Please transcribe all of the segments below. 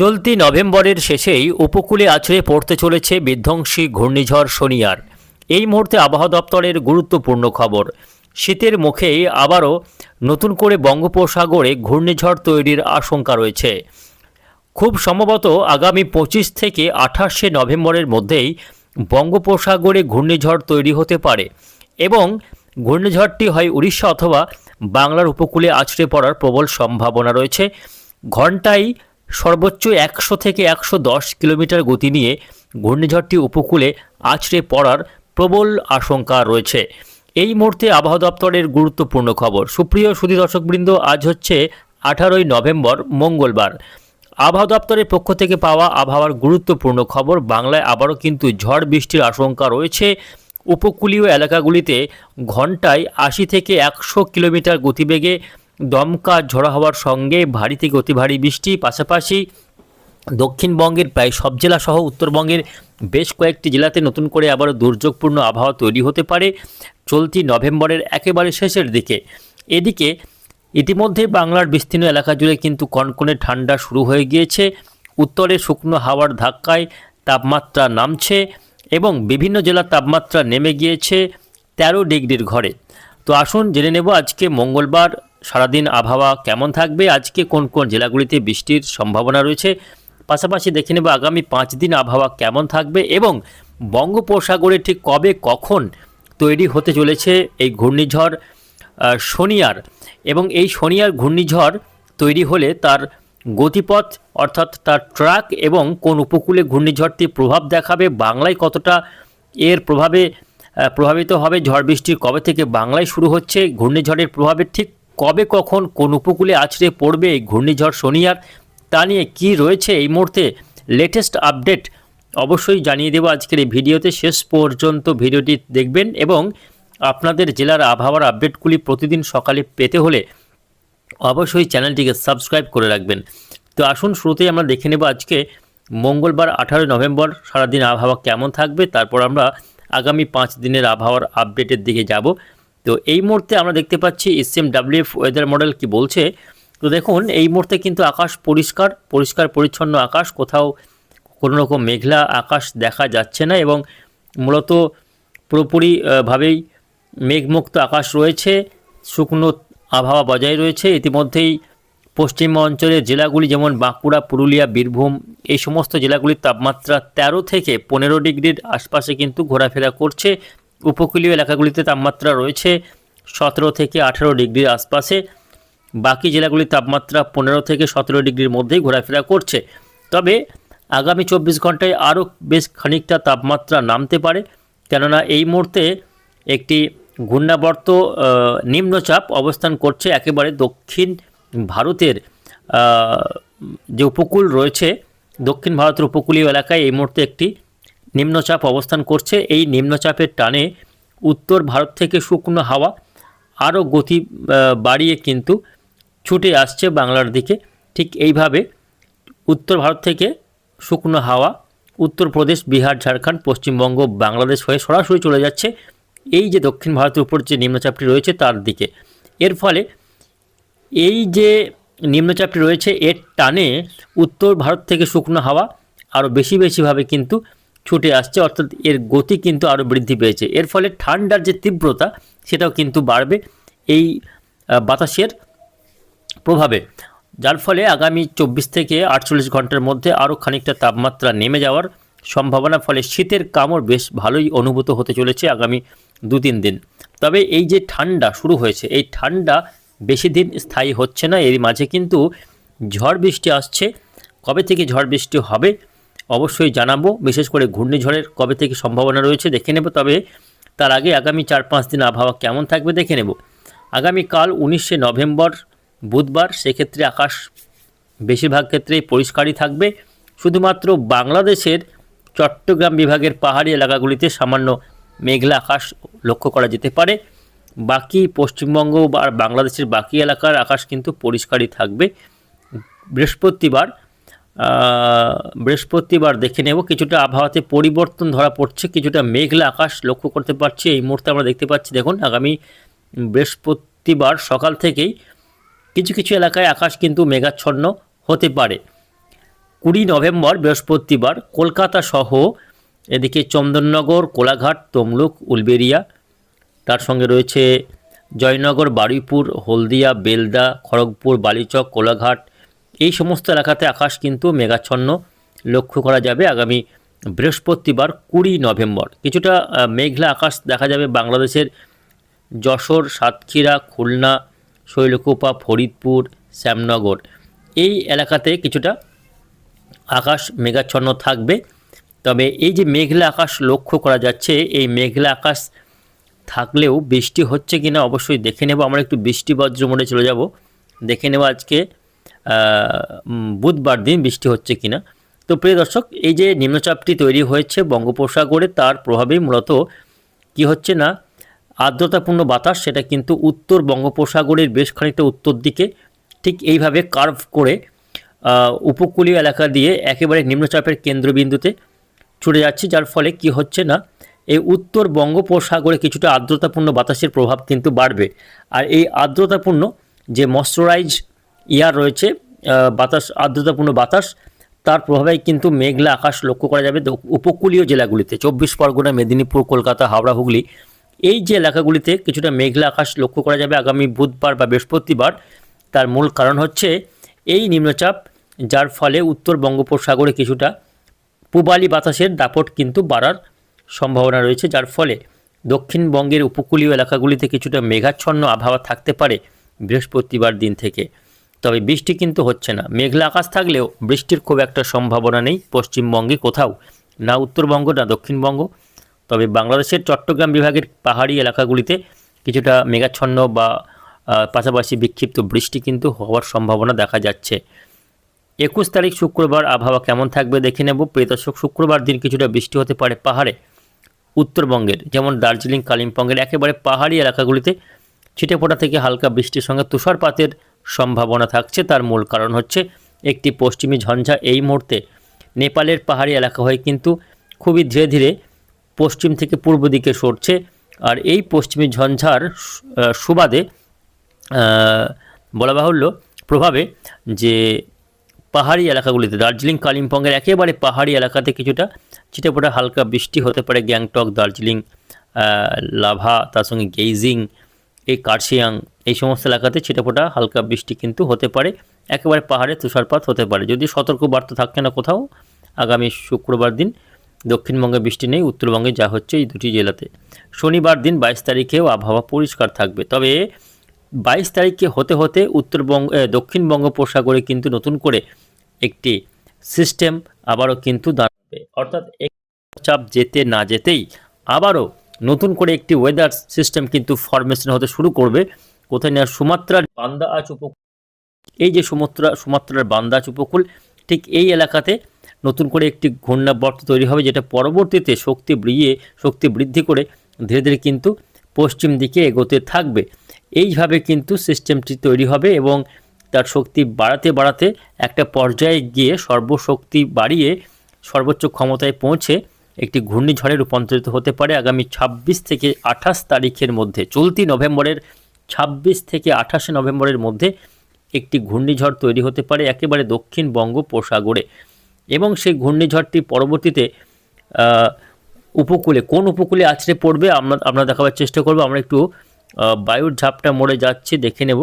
চলতি নভেম্বরের শেষেই উপকূলে আছড়ে পড়তে চলেছে বিধ্বংসী ঘূর্ণিঝড় শনিয়ার। এই মুহূর্তে আবহাওয়া দপ্তরের গুরুত্বপূর্ণ খবর। শীতের মুখেই আবারও নতুন করে বঙ্গোপসাগরে ঘূর্ণিঝড় তৈরির আশঙ্কা রয়েছে। খুব সম্ভবত আগামী পঁচিশ থেকে আঠাশে নভেম্বরের মধ্যেই বঙ্গোপসাগরে ঘূর্ণিঝড় তৈরি হতে পারে এবং ঘূর্ণিঝড়টি হয় উড়িষ্যা অথবা বাংলার উপকূলে আছড়ে পড়ার প্রবল সম্ভাবনা রয়েছে। ঘন্টায় সর্বোচ্চ একশো থেকে একশো দশ কিলোমিটার গতি নিয়ে ঘূর্ণিঝড়টি উপকূলে আছড়ে পড়ার প্রবল আশঙ্কা রয়েছে। এই মুহূর্তে আবহাওয়া দপ্তরের গুরুত্বপূর্ণ খবর। সুপ্রিয় সুধী দর্শকবৃন্দ, আজ হচ্ছে আঠারোই নভেম্বর, মঙ্গলবার। আবহাওয়া দপ্তরের পক্ষ থেকে পাওয়া আবহাওয়ার গুরুত্বপূর্ণ খবর, বাংলায় আবারও কিন্তু ঝড় বৃষ্টির আশঙ্কা রয়েছে। উপকূলীয় এলাকাগুলিতে ঘন্টায় আশি থেকে একশো কিলোমিটার গতিবেগে দমকা ঝড়ো হওয়ার সঙ্গে ভারী থেকে অতি ভারী বৃষ্টি, পাশাপাশি দক্ষিণবঙ্গের প্রায় সব জেলা সহ উত্তরবঙ্গের বেশ কয়েকটি জেলাতে নতুন করে আবারও দুর্যোগপূর্ণ আবহাওয়া তৈরি হতে পারে চলতি নভেম্বরের একেবারে শেষের দিকে। এদিকে ইতিমধ্যে বাংলার বিস্তীর্ণ এলাকা জুড়ে কিন্তু কনকনে ঠান্ডা শুরু হয়ে গিয়েছে। উত্তরে শুকনো হাওয়ার ধাক্কায় তাপমাত্রা নামছে এবং বিভিন্ন জেলার তাপমাত্রা নেমে গিয়েছে তেরো ডিগ্রির ঘরে। তো আসুন জেনে নেব আজকে মঙ্গলবার সারাদিন আবহাওয়া কেমন থাকবে? আজকে কোন কোন জেলাগুলিতে বৃষ্টির সম্ভাবনা রয়েছে? পাশাপাশি দেখে নেব আগামী পাঁচ দিন আবহাওয়া কেমন থাকবে এবং বঙ্গোপসাগরে ঠিক কবে, কখন তৈরি হতে চলেছে এই ঘূর্ণিঝড় শনিয়ার? এবং এই শনিয়ার ঘূর্ণিঝড় তৈরি হলে তার গতিপথ অর্থাৎ তার ট্রাক এবং কোন উপকূলে ঘূর্ণিঝড়টি প্রভাব দেখাবে, বাংলায় কতটা এর প্রভাবে প্রভাবিত হবে, ঝড় বৃষ্টির কবে থেকে বাংলায় শুরু হচ্ছে, ঘূর্ণিঝড়ের প্রভাবে ঠিক কবে কখন কোন উপকূলে আছড়ে পড়বে এই ঘূর্ণিঝড় শনিয়ার, তা নিয়ে কী রয়েছে এই মুহূর্তে লেটেস্ট আপডেট অবশ্যই জানিয়ে দেবো আজকের এই ভিডিওতে। শেষ পর্যন্ত ভিডিওটি দেখবেন এবং আপনাদের জেলার আবহাওয়ার আপডেটগুলি প্রতিদিন সকালে পেতে হলে অবশ্যই চ্যানেলটিকে সাবস্ক্রাইব করে রাখবেন। তো আসুন, শুরুতেই আমরা দেখে নেব আজকে মঙ্গলবার আঠারোই নভেম্বর, সারাদিন আবহাওয়া কেমন থাকবে, তারপর আমরা আগামী পাঁচ দিনের আবহাওয়ার আপডেটের দিকে যাব। তো এই মুহূর্তে আমরা দেখতে পাচ্ছি এসএম ডাব্লিউএফ ওয়েদার মডেল কি বলছে। তো দেখুন এই মুহূর্তে কিন্তু আকাশ পরিষ্কার পরিষ্কার পরিচ্ছন্ন আকাশ কোথাও কোনো রকম মেঘলা আকাশ দেখা যাচ্ছে না এবং মূলত পুরোপুরি আহ, ভাবেই মেঘমুক্ত আকাশ রয়েছে শুকনো আবহাওয়া বজায় রয়েছে। ইতিমধ্যেই পশ্চিম অঞ্চলের জেলাগুলি যেমন বাঁকুড়া পুরুলিয়া বীরভূম এই সমস্ত জেলাগুলির তাপমাত্রা তেরো থেকে পনেরো ডিগ্রির আশপাশে কিন্তু ঘোরাফেরা করছে। উপকূলীয় এলাকাগুলিতে তাপমাত্রা রয়েছে সতেরো থেকে আঠেরো ডিগ্রির আশপাশে। বাকি জেলাগুলির তাপমাত্রা পনেরো থেকে সতেরো ডিগ্রির মধ্যেই ঘোরাফেরা করছে। তবে আগামী চব্বিশ ঘন্টায় আরও বেশ খানিকটা তাপমাত্রা নামতে পারে। কেননা এই মুহূর্তে একটি ঘূর্ণাবর্ত নিম্নচাপ অবস্থান করছে একেবারে দক্ষিণ ভারতের যে উপকূল রয়েছে, দক্ষিণ ভারতের উপকূলীয় এলাকায় এই মুহূর্তে একটি নিম্নচাপ অবস্থান করছে। এই নিম্নচাপের টানে উত্তর ভারত থেকে শুকনো হাওয়া আরও গতি বাড়িয়ে কিন্তু ছুটে আসছে বাংলার দিকে। ঠিক এইভাবে উত্তর ভারত থেকে শুকনো হাওয়া উত্তরপ্রদেশ বিহার, ঝাড়খণ্ড, পশ্চিমবঙ্গ, বাংলাদেশ হয়ে সরাসরি চলে যাচ্ছে। এই যে দক্ষিণ ভারতের উপর যে নিম্নচাপটি রয়েছে তার দিকে। এর ফলে এই যে নিম্নচাপটি রয়েছে, এর টানে উত্তর ভারত থেকে শুকনো হাওয়া আরও বেশি বেশিভাবে কিন্তু ছুটে আসছে, অর্থাৎ এর গতি কিন্তু আরও বৃদ্ধি পেয়েছে। এর ফলে ঠান্ডার যে তীব্রতা, সেটাও কিন্তু বাড়বে এই বাতাসের প্রভাবে। যার ফলে আগামী চব্বিশ থেকে আটচল্লিশ ঘণ্টার মধ্যে আরও খানিকটা তাপমাত্রা নেমে যাওয়ার সম্ভাবনা, ফলে শীতের কামড় বেশ ভালোই অনুভূত হতে চলেছে আগামী দু তিন দিন। তবে এই যে ঠান্ডা শুরু হয়েছে, এই ঠান্ডা বেশি দিন স্থায়ী হচ্ছে না, এর মাঝে কিন্তু ঝড় বৃষ্টি আসছে। কবে থেকে ঝড় বৃষ্টি হবে অবশ্যই জানাব, বিশেষ করে ঘূর্ণিঝড়ের কবে থেকে সম্ভাবনা রয়েছে দেখে নেব, তবে তার আগে আগামী চার পাঁচ দিন আবহাওয়া কেমন থাকবে দেখে নেব। আগামীকাল উনিশে নভেম্বর, বুধবার সেক্ষেত্রে আকাশ বেশিরভাগ ক্ষেত্রেই পরিষ্কারই থাকবে। শুধুমাত্র বাংলাদেশের চট্টগ্রাম বিভাগের পাহাড়ি এলাকাগুলিতে সামান্য মেঘলা আকাশ লক্ষ্য করা যেতে পারে। বাকি পশ্চিমবঙ্গ বা বাংলাদেশের বাকি এলাকার আকাশ কিন্তু পরিষ্কারই থাকবে। বৃহস্পতিবার বৃহস্পতিবার দেখে নেব। কিছুটা আবহাওয়াতে পরিবর্তন ধরা পড়ছে, কিছুটা মেঘলা আকাশ লক্ষ্য করতে পারছি। এই মুহূর্তে আমরা দেখতে পাচ্ছি, দেখুন, আগামী বৃহস্পতিবার সকাল থেকেই কিছু কিছু এলাকায় আকাশ কিন্তু মেঘাচ্ছন্ন হতে পারে। কুড়ি নভেম্বর বৃহস্পতিবার কলকাতা সহ এদিকে চন্দননগর, কোলাঘাট, তমলুক উলবেরিয়া তার সঙ্গে রয়েছে জয়নগর, বারুইপুর, হলদিয়া, বেলদা, খড়গপুর, বালিচক, কোলাঘাট এই সমস্ত এলাকাতে আকাশ কিন্তু মেঘাচ্ছন্ন লক্ষ্য করা যাবে আগামী বৃহস্পতিবার কুড়ি নভেম্বর। কিছুটা মেঘলা আকাশ দেখা যাবে বাংলাদেশের যশোর, সাতক্ষীরা, খুলনা, শৈলকুপা, ফরিদপুর, শ্যামনগর। এই এলাকাতে কিছুটা আকাশ মেঘাচ্ছন্ন থাকবে। তবে এই যে মেঘলা আকাশ লক্ষ্য করা যাচ্ছে, এই মেঘলা আকাশ থাকলেও বৃষ্টি হচ্ছে কিনা অবশ্যই দেখে নেব। আমরা একটু বৃষ্টি বজ্র মোড়ে চলে যাব। দেখে নেব আজকে বুধবার দিন বৃষ্টি হচ্ছে কিনা? তো প্রিয় দর্শক, এই যে নিম্নচাপটি তৈরি হয়েছে বঙ্গোপসাগরে, তার প্রভাবেই মূলত কি হচ্ছে না? আর্দ্রতাপূর্ণ বাতাস, সেটা কিন্তু উত্তর বঙ্গোপসাগরের বেশ খানিকটা উত্তর দিকে। ঠিক এইভাবে কার্ভ করে উপকূলীয় এলাকা দিয়ে একেবারে নিম্নচাপের কেন্দ্রবিন্দুতে ছুটে যাচ্ছে, যার ফলে কি হচ্ছে না? এই উত্তর বঙ্গোপসাগরে কিছুটা আর্দ্রতাপূর্ণ বাতাসের প্রভাব কিন্তু বাড়বে। আর এই আর্দ্রতাপূর্ণ যে ময়শ্চারাইজ ইয়ার রয়েছে বাতাস, আর্দ্রতাপূর্ণ বাতাস। তার প্রভাবে কিন্তু মেঘলা আকাশ লক্ষ্য করা যাবে। উপকূলীয় জেলাগুলিতে, চব্বিশ পরগনা, মেদিনীপুর, কলকাতা, হাওড়া, হুগলি, এই যে এলাকাগুলিতে কিছুটা মেঘলা আকাশ লক্ষ্য করা যাবে আগামী বুধবার বা বৃহস্পতিবার। তার মূল কারণ হচ্ছে এই নিম্নচাপ, যার ফলে উত্তর বঙ্গোপসাগরে কিছুটা পূবালি বাতাসের দাপট কিন্তু বাড়ার সম্ভাবনা রয়েছে, যার ফলে দক্ষিণবঙ্গের উপকূলীয় এলাকাগুলিতে কিছুটা মেঘাচ্ছন্ন আবহাওয়া থাকতে পারে বৃহস্পতিবার দিন থেকে। তবে বৃষ্টি কিন্তু হচ্ছে না। মেঘলা আকাশ থাকলেও বৃষ্টির খুব একটা সম্ভাবনা নেই পশ্চিমবঙ্গে কোথাও, না উত্তরবঙ্গ, না দক্ষিণবঙ্গ। তবে বাংলাদেশের চট্টগ্রাম বিভাগের পাহাড়ি এলাকাগুলিতে কিছুটা মেঘাচ্ছন্ন বা পাশাপাশি বিক্ষিপ্ত বৃষ্টি কিন্তু হওয়ার সম্ভাবনা দেখা যাচ্ছে। একুশ তারিখ শুক্রবার আবহাওয়া কেমন থাকবে দেখে নেব। প্রিয়দর্শক শুক্রবার দিন কিছুটা বৃষ্টি হতে পারে পাহাড়ে। উত্তরবঙ্গের যেমন দার্জিলিং, কালিম্পংয়ের একেবারে পাহাড়ি এলাকাগুলিতে ছিটেফোঁটা থেকে হালকা বৃষ্টির সঙ্গে তুষারপাতের সম্ভাবনা থাকছে। তার মূল কারণ হচ্ছে একটি পশ্চিমী ঝঞ্ঝা এই মুহূর্তে নেপালের পাহাড়ি এলাকা হয়ে কিন্তু খুবই ধীরে ধীরে পশ্চিম থেকে পূর্ব দিকে সরছে। আর এই পশ্চিমী ঝঞ্ঝার সুবাদে বলা বাহুল্য প্রভাবে যে পাহাড়ি এলাকাগুলিতে, দার্জিলিং, কালিম্পংয়ের একেবারে পাহাড়ি এলাকাতে কিছুটা, ছিটেফোঁটা হালকা বৃষ্টি হতে পারে গ্যাংটক, দার্জিলিং লাভা, তার সঙ্গে গেইজিং এই কার্শিয়াং, এই সমস্ত এলাকাতে ছিটেফোঁটা, হালকা বৃষ্টি কিন্তু হতে পারে। একেবারে পাহাড়ে তুষারপাত হতে পারে। যদি সতর্ক বার্তা থাকছে না কোথাও, আগামী শুক্রবার দিন দক্ষিণবঙ্গে বৃষ্টি নেই, উত্তরবঙ্গে যা হচ্ছে এই দুটি জেলাতে। শনিবার দিন বাইশ তারিখেও আবহাওয়া পরিষ্কার থাকবে। তবে বাইশ তারিখে হতে হতে উত্তরবঙ্গ দক্ষিণ বঙ্গোপসাগরে কিন্তু নতুন করে একটি সিস্টেম আবারও কিন্তু দাঁড়াবে। অর্থাৎ চাপ যেতে না যেতেই আবারও নতুন করে একটি ওয়েদার সিস্টেম কিন্তু ফরমেশন হতে শুরু করবে। কোথায় না সুমাত্রার বান্দা আচ উপকূল এই যে সুমাত্রা সুমাত্রার বান্দাজ উপকূল, ঠিক এই এলাকাতে নতুন করে একটি ঘূর্ণাবর্ত তৈরি হবে যেটা পরবর্তীতে শক্তি বৃয়ে শক্তি বৃদ্ধি করে ধীরে ধীরে কিন্তু পশ্চিম দিকে এগোতে থাকবে। এইভাবে কিন্তু সিস্টেমটি তৈরি হবে এবং তার শক্তি বাড়াতে বাড়াতে একটা পর্যায়ে গিয়ে সর্বশক্তি বাড়িয়ে সর্বোচ্চ ক্ষমতায় পৌঁছে একটি ঘূর্ণিঝড়ে রূপান্তরিত হতে পারে আগামী ২৬ থেকে আঠাশ তারিখের মধ্যে। চলতি নভেম্বরের ২৬ থেকে আঠাশে নভেম্বরের মধ্যে একটি ঘূর্ণিঝড় তৈরি হতে পারে একেবারে দক্ষিণ বঙ্গোপসাগরে। এবং সেই ঘূর্ণিঝড়টি পরবর্তীতে উপকূলে, কোন উপকূলে আছড়ে পড়বে আমরা আমরা দেখাবার চেষ্টা করব। আমরা একটু বায়ুর ঝাপটা মোড়ে যাচ্ছি, দেখে নেব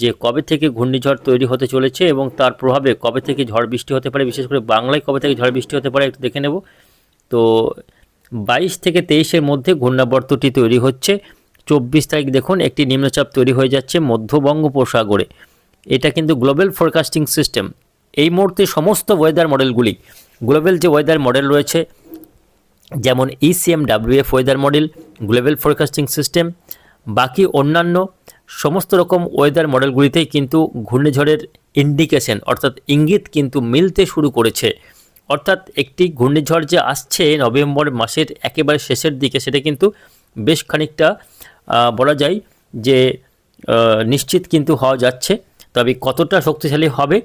যে কবে থেকে ঘূর্ণিঝড় তৈরি হতে চলেছে এবং তার প্রভাবে কবে থেকে ঝড় বৃষ্টি হতে পারে, বিশেষ করে বাংলায় কবে থেকে ঝড় বৃষ্টি হতে পারে একটু দেখে নেব। তো বাইশ থেকে তেইশের মধ্যে ঘূর্ণাবর্তটি তৈরি হচ্ছে। চব্বিশ তারিখ দেখুন একটি নিম্নচাপ তৈরি হয়ে যাচ্ছে মধ্য বঙ্গোপসাগরে। এটা কিন্তু গ্লোবাল ফোরকাস্টিং সিস্টেম। এই মুহূর্তে সমস্ত ওয়েদার মডেলগুলি, গ্লোবাল যে ওয়েদার মডেল রয়েছে, যেমন ECM WF weather model global forecasting system, বাকি অন্যান্য সমস্ত রকম ওয়েদার মডেলগুলিতেই কিন্তু ঘূর্ণিঝড়ের ইন্ডিকেশন অর্থাৎ ইঙ্গিত কিন্তু মিলতে শুরু করেছে। অর্থাৎ একটি ঘূর্ণিঝড় যে আসছে নভেম্বর মাসের একেবারে শেষের দিকে, সেটা কিন্তু বেশ খানিকটা বলা যায় যে নিশ্চিত কিন্তু হওয়া যাচ্ছে। তবে কতটা শক্তিশালী হবে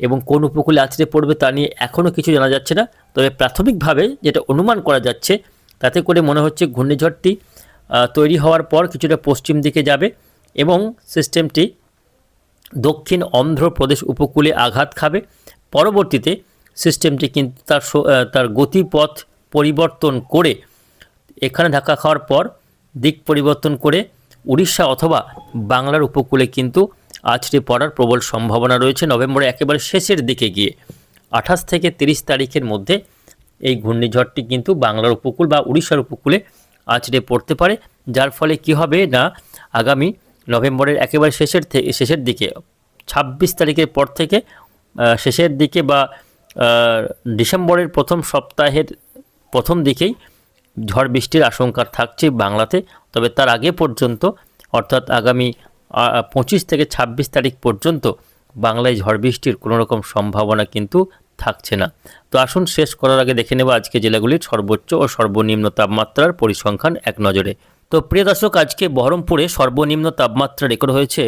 এবং কোন উপকূলে আছড়ে পড়বে তা নিয়ে এখনও কিছু জানা যাচ্ছে না। তবে প্রাথমিকভাবে যেটা অনুমান করা যাচ্ছে, তাতে করে মনে হচ্ছে ঘূর্ণিঝড়টি তৈরি হওয়ার পর কিছুটা পশ্চিম দিকে যাবে এবং সিস্টেমটি দক্ষিণ অন্ধ্রপ্রদেশ উপকূলে আঘাত খাবে। পরবর্তীতে সিস্টেমটি কিন্তু তার তার গতিপথ পরিবর্তন করে, এখানে ধাক্কা খাওয়ার পর দিক পরিবর্তন করে উড়িষ্যা অথবা বাংলার উপকূলে কিন্তু আছড়ে পড়ার প্রবল সম্ভাবনা রয়েছে। নভেম্বরের একেবারে শেষের দিকে গিয়ে আঠাশ থেকে তিরিশ তারিখের মধ্যে এই ঘূর্ণিঝড়টি কিন্তু বাংলার উপকূল বা উড়িষ্যার উপকূলে আছড়ে পড়তে পারে। যার ফলে কি হবে না, আগামী নভেম্বরের একেবারে শেষের থেকে শেষের দিকে, ছাব্বিশ তারিখের পর থেকে শেষের দিকে বা ডিসেম্বরের প্রথম সপ্তাহের প্রথম দিকেই ঝড় বৃষ্টির আশঙ্কা থাকছে বাংলাতে, তবে তার আগে পর্যন্ত, অর্থাৎ আগামী পঁচিশ থেকে ছাব্বিশ তারিখ পর্যন্ত বাংলায় ঝড় বৃষ্টির কোনো রকম সম্ভাবনা কিন্তু থাকছে না। তো আসুন শেষ করার আগে দেখে নেব আজকে জেলাগুলির সর্বোচ্চ ও সর্বনিম্ন তাপমাত্রার পরিসংখ্যান এক নজরে। তো প্রিয় দর্শক, আজকে বহরমপুরে সর্বনিম্ন তাপমাত্রা রেকর্ড হয়েছে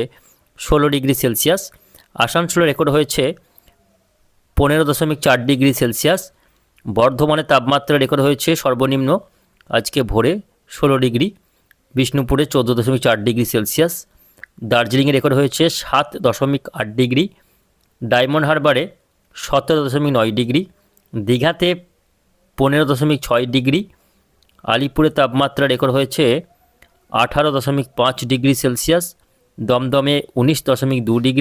ষোলো ডিগ্রি সেলসিয়াস, আসানসোলে রেকর্ড হয়েছে পনেরো দশমিক চার ডিগ্রি সেলসিয়াস। বর্ধমানে তাপমাত্রা রেকর্ড হয়েছে সর্বনিম্ন আজকে ভোরে ষোলো ডিগ্রি, বিষ্ণুপুরে চোদ্দ দশমিক চার ডিগ্রি সেলসিয়াস। দার্জিলিংয়ে রেকর্ড হয়েছে সাত দশমিক আট ডিগ্রি, ডায়মন্ড হারবারে সতেরো দশমিক নয় ডিগ্রি, দীঘাতে পনেরো দশমিক ছয় ডিগ্রি, আলিপুরে তাপমাত্রা রেকর্ড হয়েছে আঠারো দশমিক পাঁচ ডিগ্রি সেলসিয়াস, দমদমে উনিশ দশমিক দু ডিগ্রি।